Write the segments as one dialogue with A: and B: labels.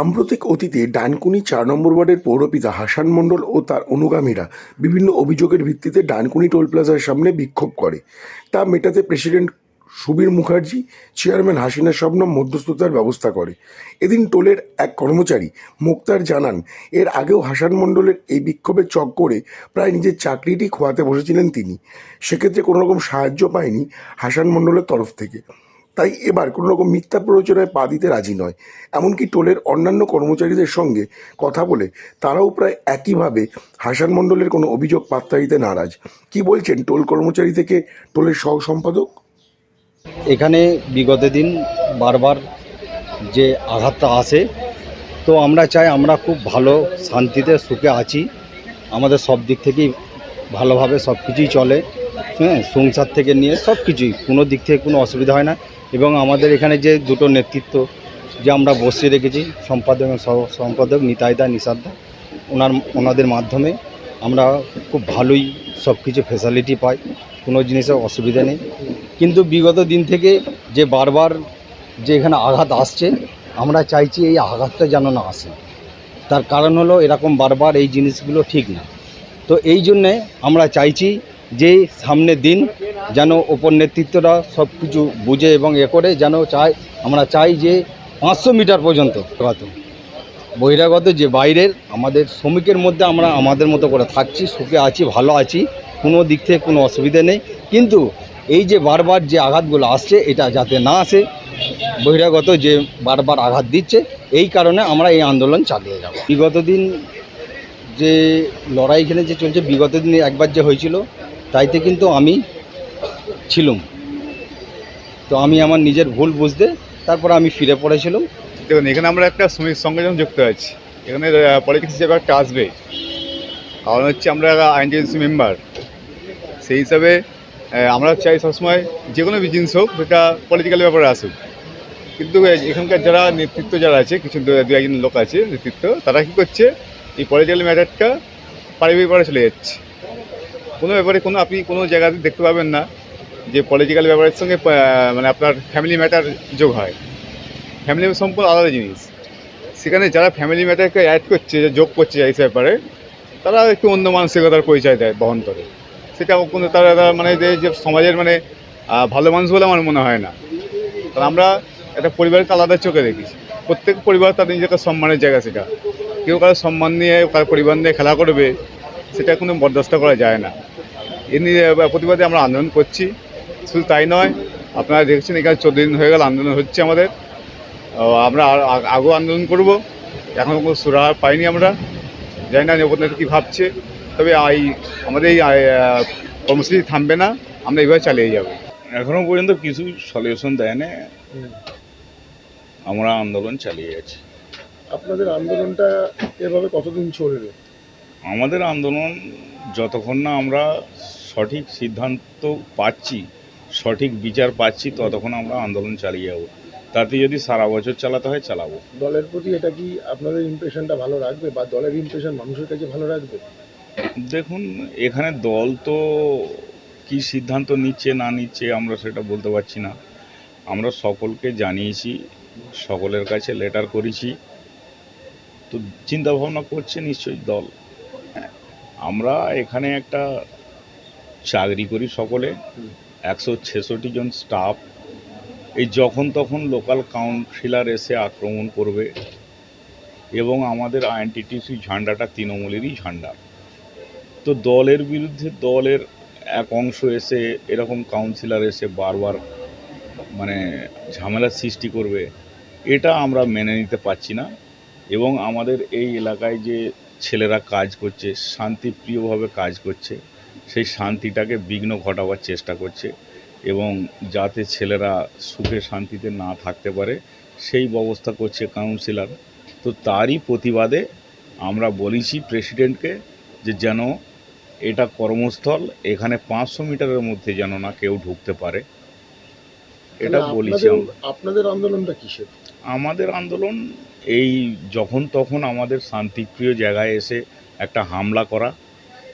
A: সাম্প্রতিক অতীতে ডানকুনি চার নম্বর ওয়ার্ডের পৌরপিতা হাসান মণ্ডল ও তার অনুগামীরা বিভিন্ন অভিযোগের ভিত্তিতে ডানকুনি টোল প্লাজার সামনে বিক্ষোভ করে। তা মেটাতে প্রেসিডেন্ট সুবীর মুখার্জি, চেয়ারম্যান হাসিনা শবনম মধ্যস্থতার ব্যবস্থা করে। এদিন টোলের এক কর্মচারী মুক্তার জানান, এর আগেও হাসান মণ্ডলের এই বিক্ষোভে চক করে প্রায় নিজের চাকরিটি খোয়াতে বসেছিলেন তিনি। সেক্ষেত্রে কোনোরকম সাহায্য পায়নি হাসান মণ্ডলের তরফ থেকে। তাই এবার কোনো রকম মিথ্যা প্ররোচনায় পা দিতে রাজি নয়। এমনকি টোলের অন্যান্য কর্মচারীদের সঙ্গে কথা বলে তারাও প্রায় একইভাবে হাসান মণ্ডলের কোনো অভিযোগ পাত্তা দিতে নারাজ। কি বলছেন টোল কর্মচারী থেকে টোলের সহ সম্পাদক
B: এখানে বিগত দিন বারবার যে আঘাতটা আসে, তো আমরা চাই আমরা খুব ভালো শান্তিতে সুখে আছি। আমাদের সব দিক থেকেই ভালোভাবে সব কিছুই চলে। হ্যাঁ সংসার থেকে নিয়ে সব কিছুই কোনো দিক থেকে কোনো অসুবিধা হয় না। এবং আমাদের এখানে যে দুটো নেতৃত্ব, যে আমরা বসিয়ে রেখেছি, সম্পাদক এবং সম্পাদক নিতাইদা নিষাদা ওনার, ওনাদের মাধ্যমে আমরা খুব ভালোই সব কিছু ফেসিলিটি পাই, কোনো জিনিসের অসুবিধা নেই। কিন্তু বিগত দিন থেকে যে বারবার যে এখানে আঘাত আসছে, আমরা চাইছি এই আঘাতটা যেন না আসে। তার কারণ হলো এরকম বারবার এই জিনিসগুলো ঠিক না। তো এই জন্যে আমরা চাইছি যে সামনের দিন যেন ওপর নেতৃত্বরা সব কিছু বুঝে এবং এ করে যেন চাই আমরা চাই যে পাঁচশো মিটার পর্যন্ত বহিরাগত যে বাইরের, আমাদের শ্রমিকের মধ্যে আমরা আমাদের মতো করে থাকছি, সুখে আছি, ভালো আছি, কোনো দিক থেকে কোনো অসুবিধে নেই। কিন্তু এই যে বারবার যে আঘাতগুলো আসছে, এটা যাতে না আসে, বহিরাগত যে বারবার আঘাত দিচ্ছে, এই কারণে আমরা এই আন্দোলন চালিয়ে যাব। বিগত দিন যে লড়াই এখানে যে চলছে, বিগত দিনে একবার যে হয়েছিল, তাইতে কিন্তু আমি ছিলাম। তো আমি আমার নিজের ভুল বুঝতে তারপর আমি ফিরে পড়েছিলাম।
C: দেখুন, এখানে আমরা একটা শ্রমিক সংগঠন যুক্ত আছি। এখানে পলিটিক্স হিসেবে একটা আসবে। কারণ হচ্ছে আমরা আইনজেন্সি মেম্বার, সেই হিসাবে আমরা চাই সবসময় যে কোনো জিনিস হোক, সেটা পলিটিক্যাল ব্যাপারে আসুক। কিন্তু এখানকার যারা নেতৃত্ব যারা আছে, কিছু দু একজন লোক আছে নেতৃত্ব, তারা কী করছে? এই পলিটিক্যাল ম্যাটারটা পারিবারিক ব্যাপারে চলে যাচ্ছে। কোনো ব্যাপারে কোনো, আপনি কোনো জায়গাতে দেখতে পাবেন না। যে পলিটিক্যাল ব্যাপারের সঙ্গে মানে আপনার ফ্যামিলি ম্যাটার যোগ হয়। ফ্যামিলি সম্পূর্ণ আলাদা জিনিস। সেখানে যারা ফ্যামিলি ম্যাটারকে অ্যাড করছে যোগ করছে এই ব্যাপারে, তারা একটু অন্য মানসিকতার পরিচয় দেয় বহন করে। সেটা কোনো তারা মানে যে যে সমাজের মানে ভালো মানুষ বলে আমার মনে হয় না। কারণ আমরা একটা পরিবারকে আলাদা চোখে দেখি। প্রত্যেক পরিবার তাদের নিজেকে সম্মানের জায়গা সেটা। কেউ কারও সম্মান নিয়ে, কারও পরিবার নিয়ে খেলা করবে, সেটা কোনো বরদাস্ত করা যায় না। এ নিয়ে প্রতিবাদে আমরা আন্দোলন করছি। শুধু তাই নয় আপনারা দেখছেন এখানে চোদ্দ দিন হয়ে গেল আন্দোলন হচ্ছে আমাদের। ও, আমরা আর- আগেও আন্দোলন করব এখনও কোনো সুরাহা পাইনি আমরা। জানি না নেপথ্য কী ভাবছে তবে এই আমাদের এই কর্মসূচি থামবে না আমরা এইভাবে চালিয়ে যাব।
D: এখনও পর্যন্ত কিছু সলিউশন দেয় না আমরা আন্দোলন চালিয়ে যাচ্ছি।
E: আপনাদের আন্দোলনটা এভাবে কতদিন চলবে?
D: আমাদের আন্দোলন যতক্ষণ না আমরা সঠিক সিদ্ধান্ত পাচ্ছি সঠিক বিচার পাচ্ছি ততক্ষণ আমরা আন্দোলন চালিয়ে যাব। তাতে যদি সারা বছর চালাতে হয় চালাবো।
E: দলের প্রতি এটা কি আপনাদের ইমপ্রেশনটা ভালো রাখবে বা দলের ইমপ্রেশন মানুষের কাছে ভালো রাখবে?
D: দেখুন এখানে দল তো কি সিদ্ধান্ত নিচ্ছে না নিচ্ছে আমরা সেটা বলতে পারছি না। আমরা সকলকে জানিয়েছি সকলের কাছে লেটার করেছি। তো চিন্তা ভাবনা করছে নিশ্চয়ই দল। আমরা এখানে একটা চাকরি করি সকলে। একশো ছেষট্টি জন স্টাফ এই যখন তখন লোকাল কাউন্সিলার এসে আক্রমণ করবে এবং আমাদের আইএনটিটিসি ঝান্ডাটা তৃণমূলেরই ঝান্ডা। তো দলের বিরুদ্ধে দলের এক অংশ এসে এরকম কাউন্সিলর এসে বারবার মানে ঝামেলার সৃষ্টি করবে, এটা আমরা মেনে নিতে পারছি না এবং আমাদের এই এলাকায় যে ছেলেরা কাজ করছে, শান্তিপ্রিয়ভাবে কাজ করছে সেই শান্তিটাকে বিঘ্ন ঘটাবার চেষ্টা করছে এবং যাতে ছেলেরা সুখে শান্তিতে না থাকতে পারে সেই ব্যবস্থা করছে কাউন্সিলর তো তারই প্রতিবাদে আমরা বলেছি প্রেসিডেন্টকে যে যেন এটা কর্মস্থল এখানে পাঁচশো মিটারের মধ্যে যেন না কেউ ঢুকতে পারে। এটা বলেছি আমরা।
E: আপনাদের আন্দোলনটা কিসের?
D: আমাদের আন্দোলন এই যখন তখন আমাদের শান্তিপ্রিয় জায়গায় এসে একটা হামলা করা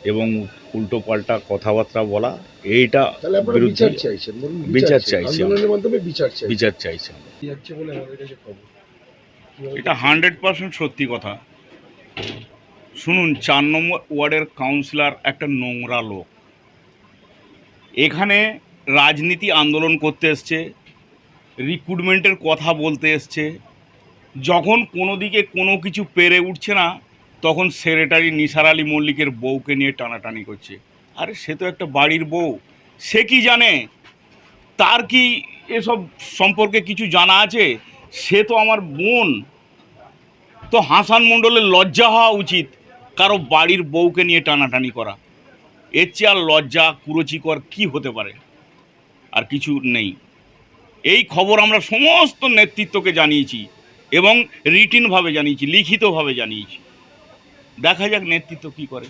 D: এবং উল্টো পাল্টা কথাবার্তা বলা এইটা
E: বিচার চাইছেন
D: বিচার
E: চাই-
D: চাইছি
E: বিচার
D: চাইছি এটা হান্ড্রেড পার্সেন্ট সত্যি কথা। শুনুন চার নম্বর ওয়ার্ডের কাউন্সিলর একটা নোংরা লোক। এখানে রাজনীতি আন্দোলন করতে এসছে রিক্রুটমেন্টের কথা বলতে এসছে। যখন কোনো দিকে কোনো কিছু পেরে উঠছে না তখন সেক্রেটারি নিসার আলী মল্লিকের বউকে নিয়ে টানাটানি করছে। আরে, সে তো একটা বাড়ির বউ। সে কি জানে? তার কি এসব সম্পর্কে কিছু জানা আছে? সে তো আমার বোন। তো হাসান মণ্ডলের লজ্জা হওয়া উচিত কারও বাড়ির বউকে নিয়ে টানাটানি করা। এর চেয়ে আর লজ্জা, কুরুচিকর কি হতে পারে? আর কিছু নেই। এই খবর আমরা সমস্ত নেতৃত্বকে জানিয়েছি এবং রিটিনভাবে জানিয়েছি, লিখিতভাবে জানিয়েছি। দেখা যাক নেতৃত্ব কি করে।